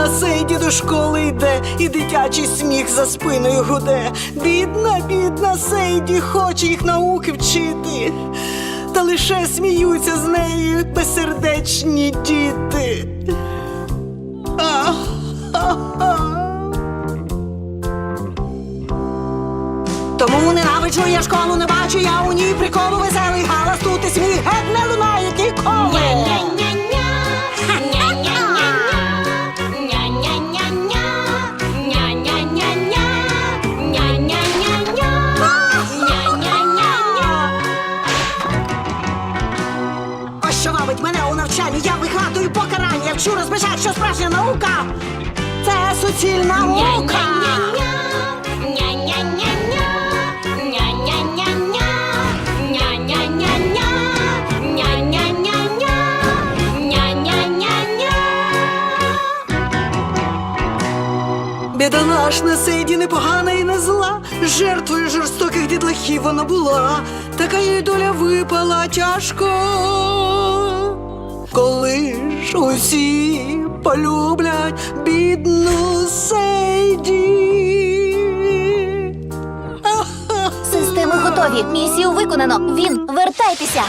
Бідна Сейді до школи йде, і дитячий сміх за спиною гуде. Бідна, бідна Сейді хоче їх науки вчити. Та лише сміються з неї безсердечні діти. Ах, ха-ха. Тому ненавиджу я школу, не бачу я у ній приколу веселий галас що робить мене у навчанні, я вигадую покарання, я вчу розбежать, що справжня наука. Це суцільна мука. Бідолашна Сейді непогана і не зла, жертвою жорстоких дідлахів вона була, така їй доля випала тяжко. Ж усі полюблять бідну Сейді. Системи готові. Місію виконано. Він, вертайтеся.